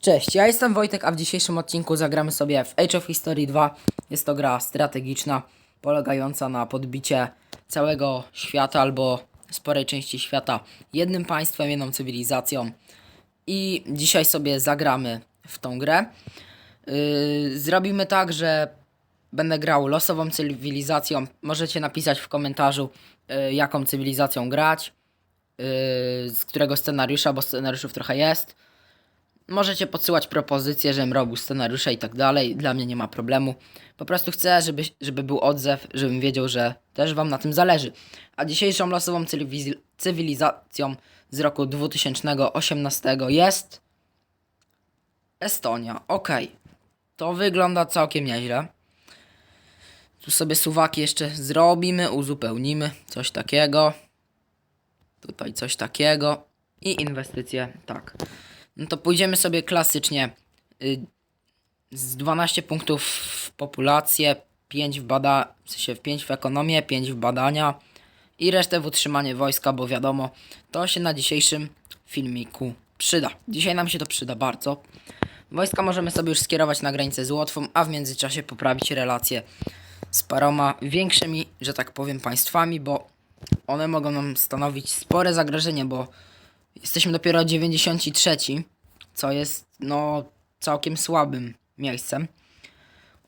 Cześć, ja jestem Wojtek, a w dzisiejszym odcinku zagramy sobie w Age of History 2. Jest to gra strategiczna, polegająca na podbicie całego świata albo sporej części świata jednym państwem, jedną cywilizacją. I dzisiaj sobie zagramy w tą grę. Yy, zrobimy tak, że będę grał losową cywilizacją. Możecie napisać w komentarzu, yy, jaką cywilizacją grać, yy, z którego scenariusza, bo scenariuszów trochę jest. Możecie podsyłać propozycje, żebym robił scenariusze i tak dalej. Dla mnie nie ma problemu. Po prostu chcę, żeby, żeby był odzew, żebym wiedział, że też Wam na tym zależy. A dzisiejszą losową cywiliz- cywilizacją z roku 2018 jest Estonia. Ok, to wygląda całkiem nieźle. Tu sobie suwaki jeszcze zrobimy, uzupełnimy. Coś takiego. Tutaj coś takiego. I inwestycje, tak. No to pójdziemy sobie klasycznie. Y, z 12 punktów w populację, 5 w bada, w sensie 5 w ekonomię, 5 w badania i resztę w utrzymanie wojska, bo wiadomo, to się na dzisiejszym filmiku przyda. Dzisiaj nam się to przyda bardzo. Wojska możemy sobie już skierować na granicę z Łotwą, a w międzyczasie poprawić relacje z paroma większymi, że tak powiem, państwami, bo one mogą nam stanowić spore zagrożenie, bo Jesteśmy dopiero 93, co jest no całkiem słabym miejscem.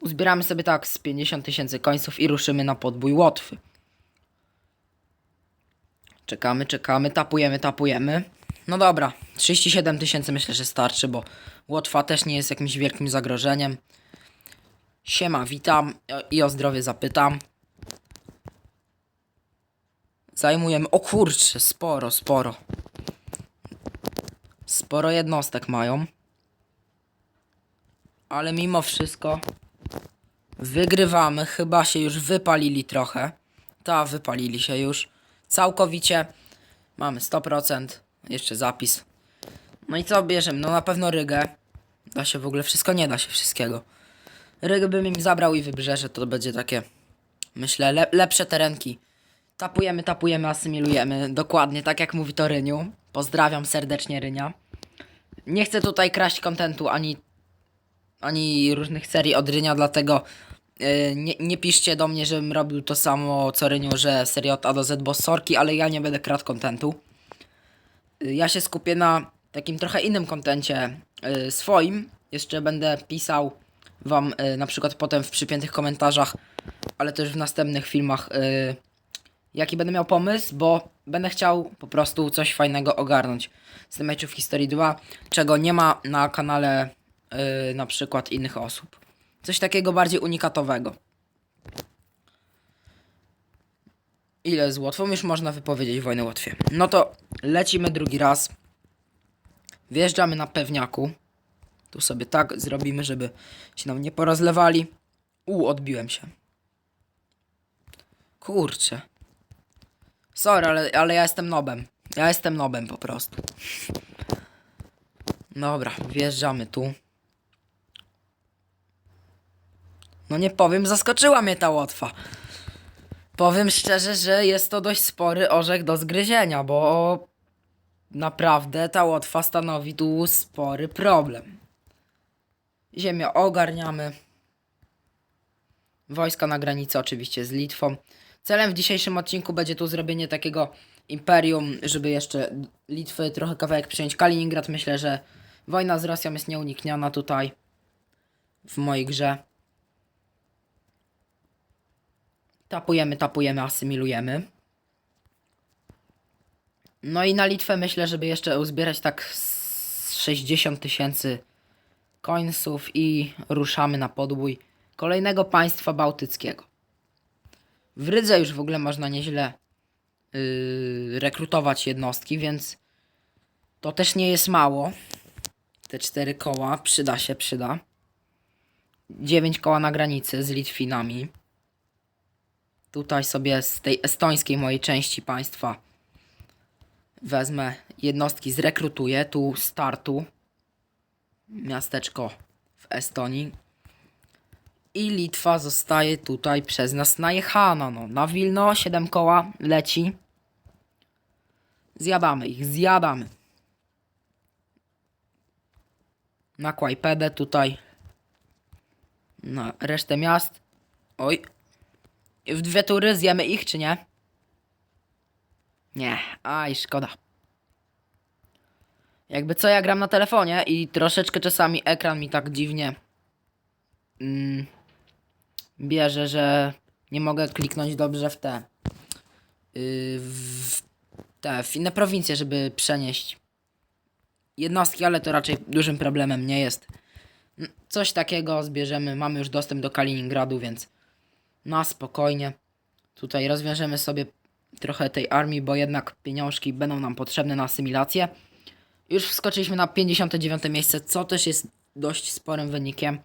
Uzbieramy sobie tak z 50 tysięcy końców i ruszymy na podbój Łotwy. Czekamy, czekamy, tapujemy, tapujemy. No dobra, 37 tysięcy myślę, że starczy, bo Łotwa też nie jest jakimś wielkim zagrożeniem. Siema, witam i o zdrowie zapytam. Zajmujemy, o kurczę, sporo, sporo. Sporo jednostek mają. Ale mimo wszystko wygrywamy. Chyba się już wypalili trochę. Ta, wypalili się już. Całkowicie. Mamy 100%. Jeszcze zapis. No i co bierzemy? No na pewno Rygę. Da się w ogóle wszystko, nie da się wszystkiego. Rygę bym im zabrał i wybrzeże, to będzie takie, myślę, le lepsze terenki. Tapujemy, tapujemy, asymilujemy. Dokładnie, tak jak mówi to Ryniu. Pozdrawiam serdecznie Rynia. Nie chcę tutaj kraść kontentu ani, ani różnych serii od Rynia, dlatego yy, nie, nie piszcie do mnie, żebym robił to samo co Ryniu, że seria od A do Z, bo sorki, ale ja nie będę kradł kontentu. Yy, ja się skupię na takim trochę innym kontencie yy, swoim. Jeszcze będę pisał wam na przykład potem w przypiętych komentarzach, ale też w następnych filmach jaki będę miał pomysł, bo będę chciał po prostu coś fajnego ogarnąć z Age of History 2, czego nie ma na kanale yy, na przykład innych osób. Coś takiego bardziej unikatowego. Ile z Łotwą już można wypowiedzieć wojnę Łotwie? No to lecimy drugi raz. Wjeżdżamy na pewniaku. Tu sobie tak zrobimy, żeby się nam nie porozlewali. U, odbiłem się. Kurczę. Sorry, ale, ale ja jestem nobem. Ja jestem nobem po prostu. Dobra, wjeżdżamy tu. No nie powiem, zaskoczyła mnie ta Łotwa. Powiem szczerze, że jest to dość spory orzech do zgryzienia, bo naprawdę ta Łotwa stanowi tu spory problem. Ziemię ogarniamy. Wojska na granicy oczywiście z Litwą. Celem w dzisiejszym odcinku będzie tu zrobienie takiego imperium, żeby jeszcze Litwy trochę kawałek przyjąć. Kaliningrad myślę, że wojna z Rosją jest nieunikniona tutaj w mojej grze. Tapujemy, tapujemy, asymilujemy. No i na Litwę myślę, żeby jeszcze uzbierać tak z 60 tysięcy końców i ruszamy na podbój kolejnego państwa bałtyckiego. W Rydze już w ogóle można nieźle yy, rekrutować jednostki, więc to też nie jest mało. Te cztery koła przyda się, przyda. Dziewięć koła na granicy z Litwinami. Tutaj sobie z tej estońskiej mojej części państwa wezmę jednostki, zrekrutuję. Tu startu. Miasteczko w Estonii. I Litwa zostaje tutaj przez nas najechana. No. Na Wilno 7 koła leci. Zjadamy ich, zjadamy. na Kłajpedę tutaj, na resztę miast. Oj, w dwie tury zjemy ich, czy nie? Nie, aj, szkoda. Jakby co, ja gram na telefonie i troszeczkę czasami ekran mi tak dziwnie mm, bierze, że nie mogę kliknąć dobrze w te, yy, w te, w inne prowincje, żeby przenieść jednostki, ale to raczej dużym problemem nie jest. Coś takiego zbierzemy, mamy już dostęp do Kaliningradu, więc na spokojnie. Tutaj rozwiążemy sobie trochę tej armii, bo jednak pieniążki będą nam potrzebne na asymilację. Już wskoczyliśmy na 59 miejsce, co też jest dość sporym wynikiem.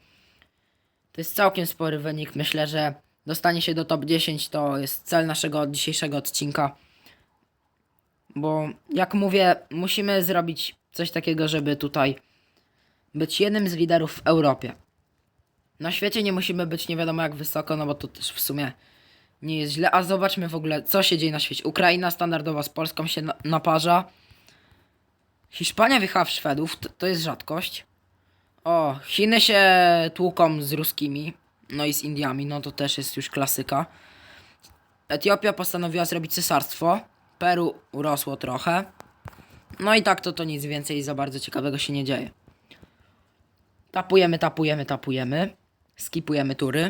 To jest całkiem spory wynik. Myślę, że dostanie się do top 10 to jest cel naszego dzisiejszego odcinka. Bo jak mówię, musimy zrobić coś takiego, żeby tutaj być jednym z liderów w Europie. Na świecie nie musimy być nie wiadomo jak wysoko, no bo to też w sumie nie jest źle. A zobaczmy w ogóle, co się dzieje na świecie. Ukraina standardowo z Polską się na naparza. Hiszpania wjechała w Szwedów, to jest rzadkość. O, Chiny się tłuką z ruskimi, no i z Indiami, no to też jest już klasyka. Etiopia postanowiła zrobić cesarstwo. Peru urosło trochę. No i tak to to nic więcej za bardzo ciekawego się nie dzieje. Tapujemy, tapujemy, tapujemy. Skipujemy tury.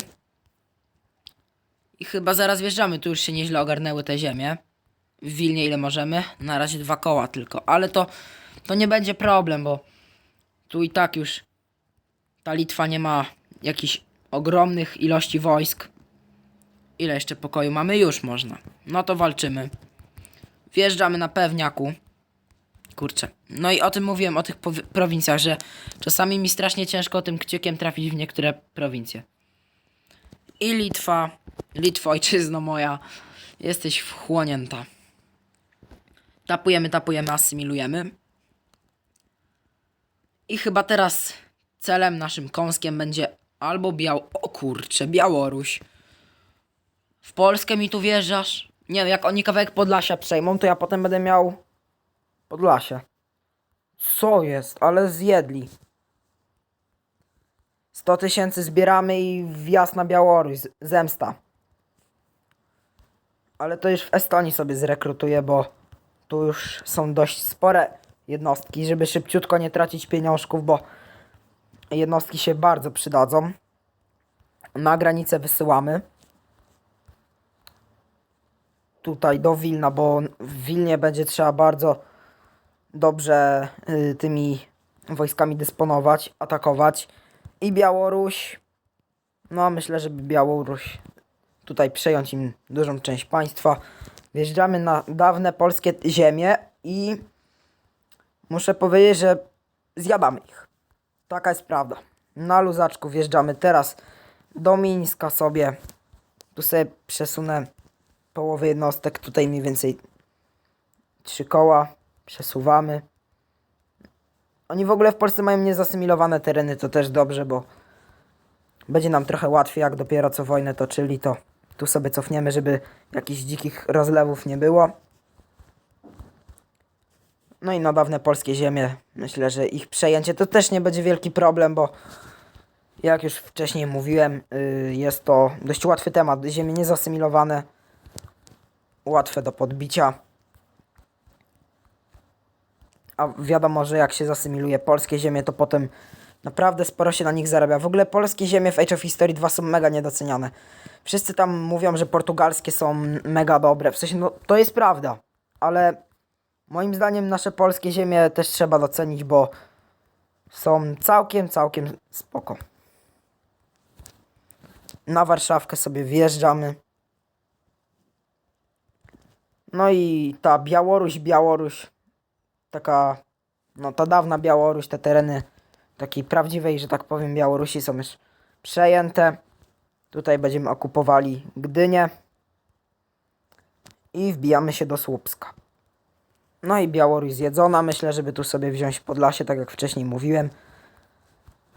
I chyba zaraz wjeżdżamy. Tu już się nieźle ogarnęły te ziemie. W Wilnie ile możemy? Na razie dwa koła tylko. Ale to, to nie będzie problem, bo tu i tak już ta Litwa nie ma jakichś ogromnych ilości wojsk. Ile jeszcze pokoju mamy? Już można. No to walczymy. Wjeżdżamy na pewniaku. Kurczę. No i o tym mówiłem, o tych prowincjach, że czasami mi strasznie ciężko tym kciukiem trafić w niektóre prowincje. I Litwa, Litwo, ojczyzno moja, jesteś wchłonięta. Tapujemy, tapujemy, asymilujemy. I chyba teraz celem naszym kąskiem będzie albo Biał... O kurcze, Białoruś. W Polskę mi tu wjeżdżasz? Nie no, jak oni kawałek Podlasia przejmą, to ja potem będę miał... Podlasie. Co jest? Ale zjedli. 100 tysięcy zbieramy i wjazd na Białoruś. Zemsta. Ale to już w Estonii sobie zrekrutuję, bo tu już są dość spore jednostki, żeby szybciutko nie tracić pieniążków, bo jednostki się bardzo przydadzą. Na granicę wysyłamy. Tutaj do Wilna, bo w Wilnie będzie trzeba bardzo dobrze y, tymi wojskami dysponować, atakować. I Białoruś. No, myślę, żeby Białoruś tutaj przejąć im dużą część państwa. Wjeżdżamy na dawne polskie ziemie i muszę powiedzieć, że zjadamy ich. Taka jest prawda. Na luzaczku wjeżdżamy teraz do Mińska sobie. Tu sobie przesunę połowę jednostek. Tutaj mniej więcej trzy koła. Przesuwamy. Oni w ogóle w Polsce mają niezasymilowane tereny, to też dobrze, bo będzie nam trochę łatwiej, jak dopiero co wojnę toczyli, to tu sobie cofniemy, żeby jakichś dzikich rozlewów nie było. No i na dawne polskie ziemie, myślę, że ich przejęcie to też nie będzie wielki problem, bo jak już wcześniej mówiłem, y, jest to dość łatwy temat. Ziemie niezasymilowane, łatwe do podbicia. A wiadomo, że jak się zasymiluje polskie ziemie, to potem naprawdę sporo się na nich zarabia. W ogóle polskie ziemie w Age of History 2 są mega niedoceniane. Wszyscy tam mówią, że portugalskie są mega dobre. W sensie, no to jest prawda, ale moim zdaniem nasze polskie ziemie też trzeba docenić, bo są całkiem, całkiem spoko. Na Warszawkę sobie wjeżdżamy. No i ta Białoruś, Białoruś, taka, no ta dawna Białoruś, te tereny takiej prawdziwej, że tak powiem, Białorusi są już przejęte. Tutaj będziemy okupowali Gdynię i wbijamy się do Słupska. No i Białoruś zjedzona, myślę, żeby tu sobie wziąć Podlasie, tak jak wcześniej mówiłem.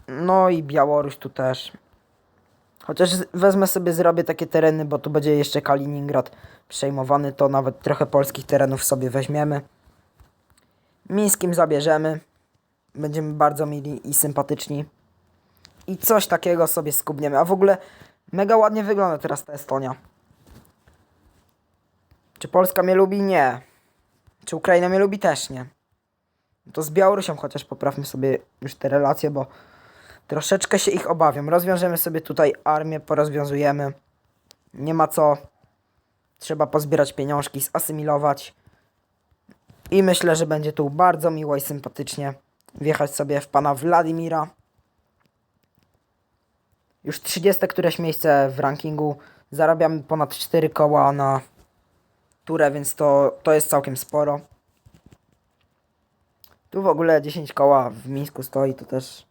No i Białoruś tu też. Chociaż wezmę sobie, zrobię takie tereny, bo tu będzie jeszcze Kaliningrad przejmowany, to nawet trochę polskich terenów sobie weźmiemy. Mińskim zabierzemy. będziemy bardzo mili i sympatyczni. I coś takiego sobie skubniemy. A w ogóle mega ładnie wygląda teraz ta Estonia. Czy Polska mnie lubi? Nie. Czy Ukraina mnie lubi? Też nie. To z Białorusią chociaż poprawmy sobie już te relacje, bo troszeczkę się ich obawiam. Rozwiążemy sobie tutaj armię, porozwiązujemy. Nie ma co. Trzeba pozbierać pieniążki, zasymilować. I myślę, że będzie tu bardzo miło i sympatycznie wjechać sobie w pana Wladimira. Już 30 któreś miejsce w rankingu. Zarabiamy ponad 4 koła na turę, więc to, to jest całkiem sporo. Tu w ogóle 10 koła w Mińsku stoi, to też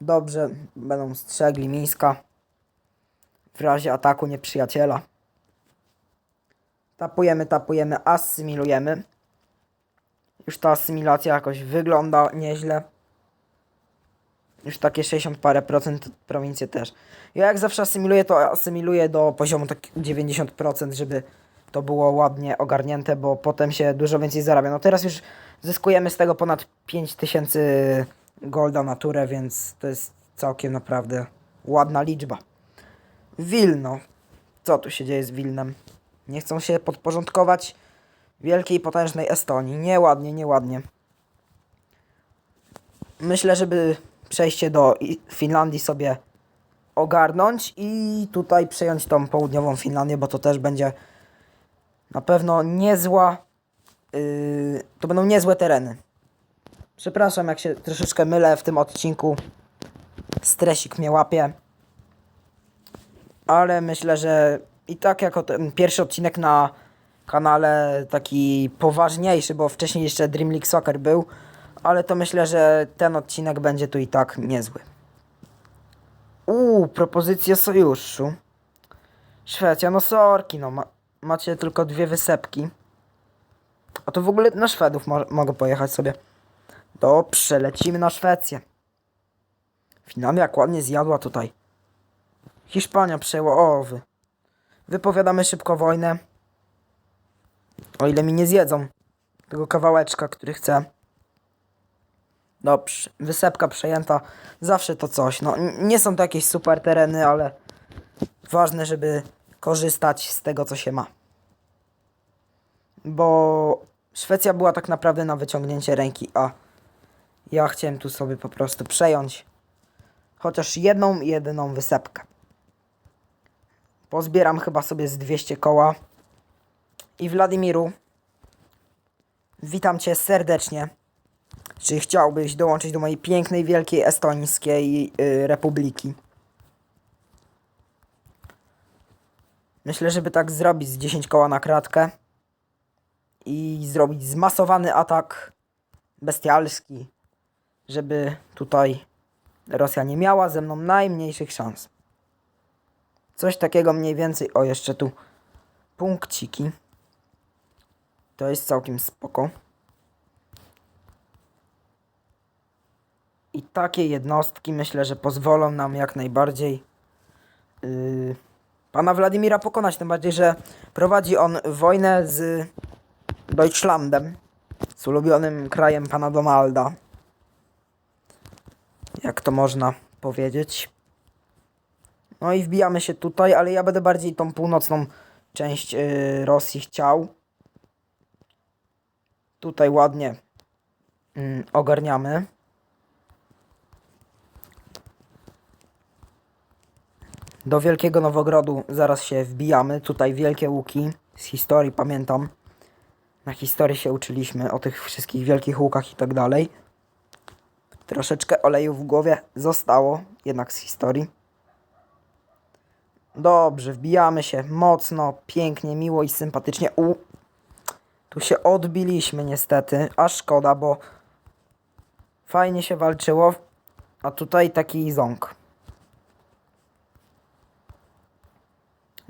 dobrze. Będą strzegli Mińska w razie ataku nieprzyjaciela. Tapujemy, tapujemy, asymilujemy. Już ta asymilacja jakoś wygląda nieźle. Już takie 60 parę procent prowincje też. Ja jak zawsze asymiluję, to asymiluję do poziomu tak 90%, żeby to było ładnie ogarnięte, bo potem się dużo więcej zarabia. No teraz już zyskujemy z tego ponad 5000 golda na turę, więc to jest całkiem naprawdę ładna liczba. Wilno. Co tu się dzieje z Wilnem? Nie chcą się podporządkować wielkiej, potężnej Estonii. Nieładnie, nieładnie. Myślę, żeby przejście do Finlandii sobie ogarnąć i tutaj przejąć tą południową Finlandię, bo to też będzie na pewno niezła. Yy, to będą niezłe tereny. Przepraszam, jak się troszeczkę mylę w tym odcinku. Stresik mnie łapie. Ale myślę, że i tak jako ten pierwszy odcinek na kanale taki poważniejszy, bo wcześniej jeszcze Dream League Soccer był, ale to myślę, że ten odcinek będzie tu i tak niezły. Uuu, propozycja sojuszu. Szwecja, no sorki, no ma, macie tylko dwie wysepki. A to w ogóle na Szwedów mo mogę pojechać sobie. Dobrze, lecimy na Szwecję. Finlandia jak ładnie zjadła tutaj. Hiszpania przejęła, o wy. Wypowiadamy szybko wojnę. O ile mi nie zjedzą tego kawałeczka, który chcę. Dobrze, wysepka przejęta. Zawsze to coś. No, nie są to jakieś super tereny, ale ważne, żeby korzystać z tego, co się ma. Bo Szwecja była tak naprawdę na wyciągnięcie ręki, a ja chciałem tu sobie po prostu przejąć chociaż jedną, jedyną wysepkę. Pozbieram chyba sobie z 200 koła. I Wladimiru, witam Cię serdecznie. Czy chciałbyś dołączyć do mojej pięknej, wielkiej estońskiej y, republiki? Myślę, żeby tak zrobić z 10 koła na kratkę i zrobić zmasowany atak bestialski, żeby tutaj Rosja nie miała ze mną najmniejszych szans. Coś takiego mniej więcej. O, jeszcze tu punkciki. To jest całkiem spoko. I takie jednostki myślę, że pozwolą nam jak najbardziej yy, pana Władimira pokonać. Tym bardziej, że prowadzi on wojnę z Deutschlandem, z ulubionym krajem pana Donalda. Jak to można powiedzieć. No i wbijamy się tutaj, ale ja będę bardziej tą północną część yy, Rosji chciał. Tutaj ładnie mm, ogarniamy. Do Wielkiego Nowogrodu zaraz się wbijamy. Tutaj wielkie łuki z historii pamiętam. Na historii się uczyliśmy o tych wszystkich wielkich łukach i tak dalej. Troszeczkę oleju w głowie zostało, jednak z historii. Dobrze, wbijamy się mocno, pięknie, miło i sympatycznie. U, tu się odbiliśmy niestety, a szkoda, bo fajnie się walczyło, a tutaj taki ząg.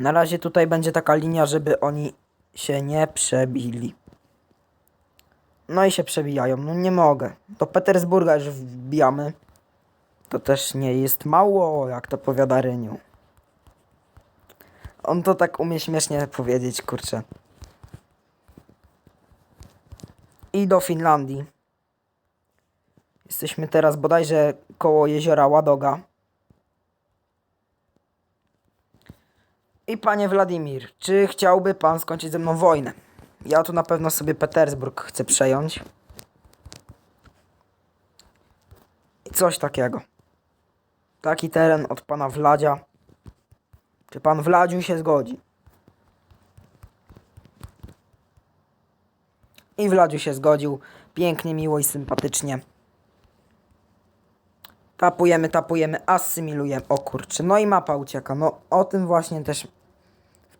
Na razie tutaj będzie taka linia, żeby oni się nie przebili. No i się przebijają, no nie mogę. Do Petersburga już wbijamy. To też nie jest mało, jak to powiada Ryniu. On to tak umie śmiesznie powiedzieć, kurczę. I do Finlandii. Jesteśmy teraz bodajże koło jeziora Ładoga. I panie Wladimir, czy chciałby pan skończyć ze mną wojnę? Ja tu na pewno sobie Petersburg chcę przejąć. Coś takiego. Taki teren od pana Wladzia. Czy pan Wladziu się zgodzi? I Wladziu się zgodził. Pięknie, miło i sympatycznie. Tapujemy, tapujemy, asymilujemy. O kurczę, no i mapa ucieka. No o tym właśnie też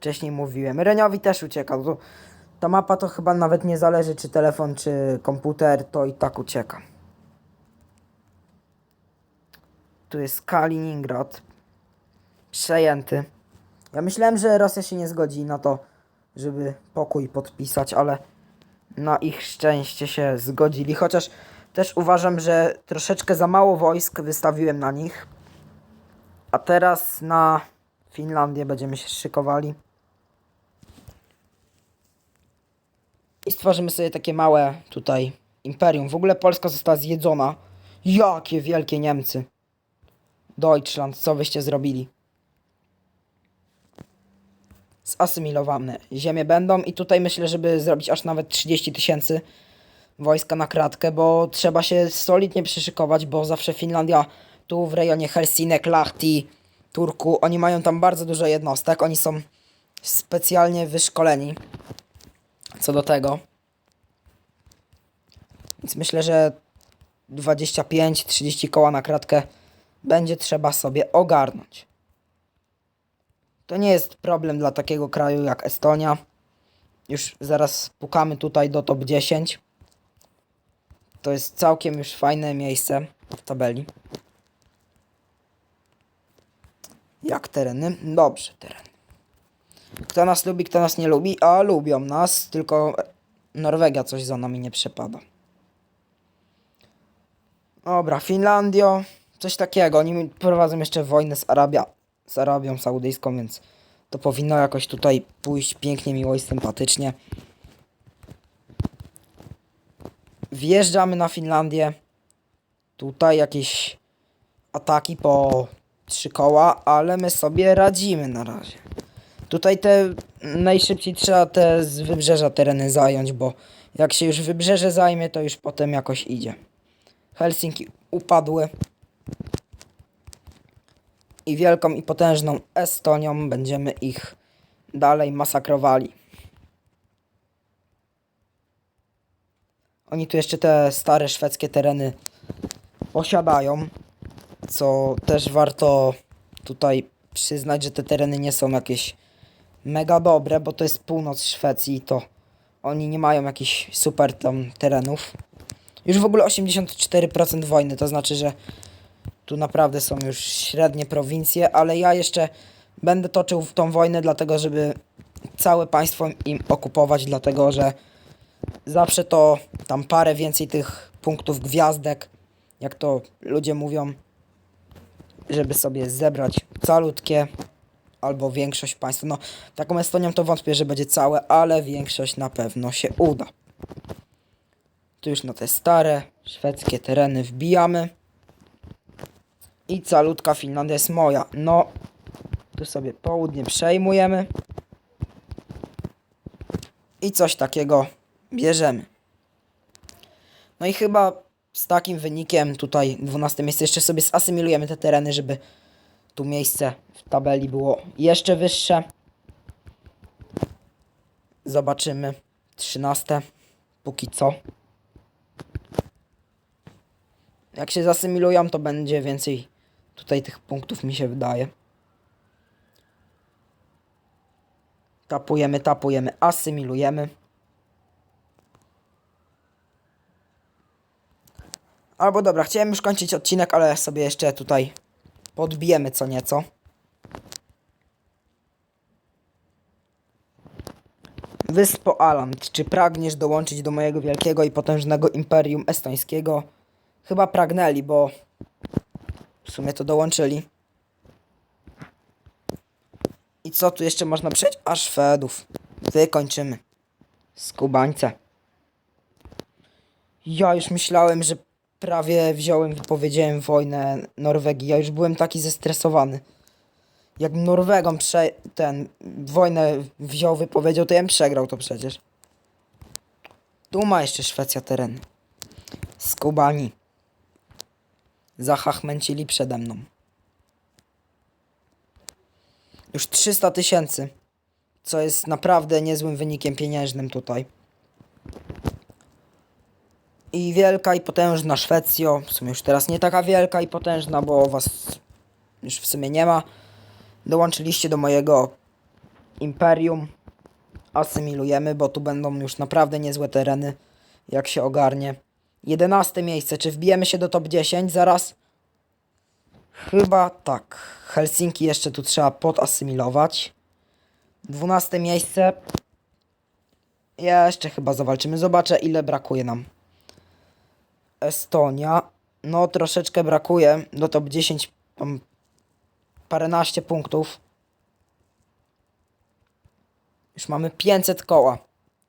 wcześniej mówiłem. Reniowi też ucieka. To, ta mapa to chyba nawet nie zależy czy telefon, czy komputer, to i tak ucieka. Tu jest Kaliningrad. Przejęty. Ja myślałem, że Rosja się nie zgodzi na to, żeby pokój podpisać, ale na ich szczęście się zgodzili. Chociaż też uważam, że troszeczkę za mało wojsk wystawiłem na nich. A teraz na Finlandię będziemy się szykowali. I stworzymy sobie takie małe tutaj imperium. W ogóle Polska została zjedzona. Jakie wielkie Niemcy. Deutschland, co wyście zrobili? Zasymilowane ziemie będą i tutaj myślę, żeby zrobić aż nawet 30 tysięcy wojska na kratkę, bo trzeba się solidnie przyszykować, bo zawsze Finlandia tu w rejonie Helsinek, Lahti, Turku, oni mają tam bardzo dużo jednostek, oni są specjalnie wyszkoleni co do tego. Więc myślę, że 25-30 koła na kratkę będzie trzeba sobie ogarnąć. To nie jest problem dla takiego kraju jak Estonia. Już zaraz pukamy tutaj do top 10. To jest całkiem już fajne miejsce w tabeli. Jak tereny? Dobrze, teren. Kto nas lubi, kto nas nie lubi? A lubią nas, tylko Norwegia coś za nami nie przepada. Dobra, Finlandio, coś takiego. Oni prowadzą jeszcze wojnę z, Arabia, z Arabią Saudyjską, więc to powinno jakoś tutaj pójść pięknie, miło i sympatycznie. Wjeżdżamy na Finlandię. Tutaj jakieś ataki po trzy koła, ale my sobie radzimy na razie. Tutaj te najszybciej trzeba te z wybrzeża tereny zająć, bo jak się już wybrzeże zajmie, to już potem jakoś idzie. Helsinki upadły. I wielką i potężną Estonią będziemy ich dalej masakrowali. Oni tu jeszcze te stare szwedzkie tereny posiadają, co też warto tutaj przyznać, że te tereny nie są jakieś mega dobre, bo to jest północ Szwecji i to oni nie mają jakichś super tam terenów. Już w ogóle 84% wojny, to znaczy, że tu naprawdę są już średnie prowincje, ale ja jeszcze będę toczył w tą wojnę dlatego, żeby całe państwo im okupować, dlatego że zawsze to tam parę więcej tych punktów gwiazdek, jak to ludzie mówią, żeby sobie zebrać calutkie albo większość państwa. No, taką Estonią to wątpię, że będzie całe, ale większość na pewno się uda. Tu już na te stare szwedzkie tereny wbijamy. I calutka Finlandia jest moja. No, tu sobie południe przejmujemy. I coś takiego bierzemy. No i chyba z takim wynikiem tutaj 12 miejsce jeszcze sobie zasymilujemy te tereny, żeby tu miejsce w tabeli było jeszcze wyższe. Zobaczymy. 13. Póki co. Jak się zasymilują, to będzie więcej tutaj tych punktów, mi się wydaje. Tapujemy, tapujemy, asymilujemy. Albo dobra, chciałem już kończyć odcinek, ale sobie jeszcze tutaj podbijemy co nieco. Wyspo Aland, czy pragniesz dołączyć do mojego wielkiego i potężnego imperium estońskiego? Chyba pragnęli, bo w sumie to dołączyli. I co tu jeszcze można przejść? A Szwedów. Wykończymy. Skubańce. Ja już myślałem, że prawie wziąłem, wypowiedziałem wojnę Norwegii. Ja już byłem taki zestresowany. Jak Norwegą prze... ten wojnę wziął, wypowiedział, to ja bym przegrał to przecież. Tu ma jeszcze Szwecja teren. Skubani. Zachachmęcili przede mną. Już 300 tysięcy. Co jest naprawdę niezłym wynikiem pieniężnym tutaj. I wielka i potężna Szwecjo. W sumie już teraz nie taka wielka i potężna, bo was już w sumie nie ma. Dołączyliście do mojego imperium. Asymilujemy, bo tu będą już naprawdę niezłe tereny, jak się ogarnie. 11 miejsce. Czy wbijemy się do top 10 zaraz? Chyba tak. Helsinki jeszcze tu trzeba podasymilować. 12 miejsce. Jeszcze chyba zawalczymy. Zobaczę ile brakuje nam. Estonia. No troszeczkę brakuje. Do top 10 mam paręnaście punktów. Już mamy 500 koła.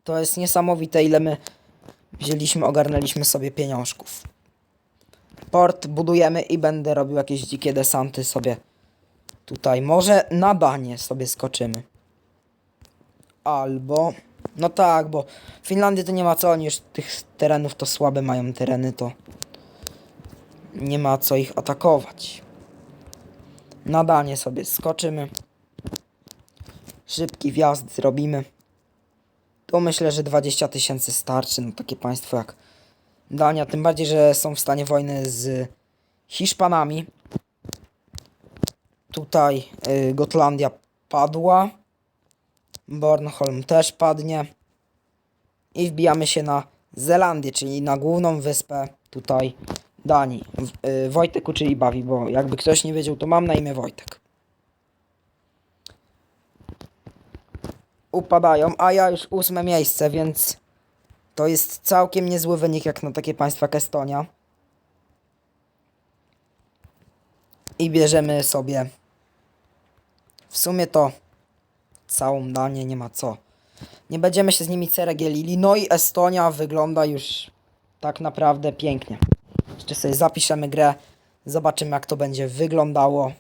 To jest niesamowite ile my wzięliśmy, ogarnęliśmy sobie pieniążków. Port budujemy i będę robił jakieś dzikie desanty sobie tutaj. Może na Danię sobie skoczymy. Albo... No tak, bo w Finlandii to nie ma co, oni już tych terenów to słabe mają tereny, to nie ma co ich atakować. Na Danię sobie skoczymy. Szybki wjazd zrobimy. Tu myślę, że 20 tysięcy starczy na takie państwo jak Dania. Tym bardziej, że są w stanie wojny z Hiszpanami. Tutaj y, Gotlandia padła. Bornholm też padnie. I wbijamy się na Zelandię, czyli na główną wyspę tutaj Danii. Y, Wojtek uczyli bawi, bo jakby ktoś nie wiedział, to mam na imię Wojtek. Upadają, a ja już ósme miejsce, więc to jest całkiem niezły wynik jak na takie państwa jak Estonia. I bierzemy sobie w sumie to całą Danię, nie ma co. Nie będziemy się z nimi ceregielili. No i Estonia wygląda już tak naprawdę pięknie. Jeszcze sobie zapiszemy grę, zobaczymy jak to będzie wyglądało.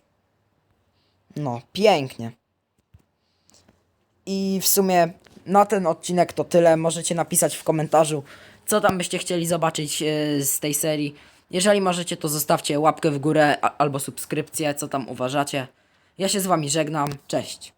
No, pięknie. I w sumie na ten odcinek to tyle. Możecie napisać w komentarzu, co tam byście chcieli zobaczyć e, z tej serii. Jeżeli możecie, to zostawcie łapkę w górę albo subskrypcję, co tam uważacie. Ja się z wami żegnam. Cześć.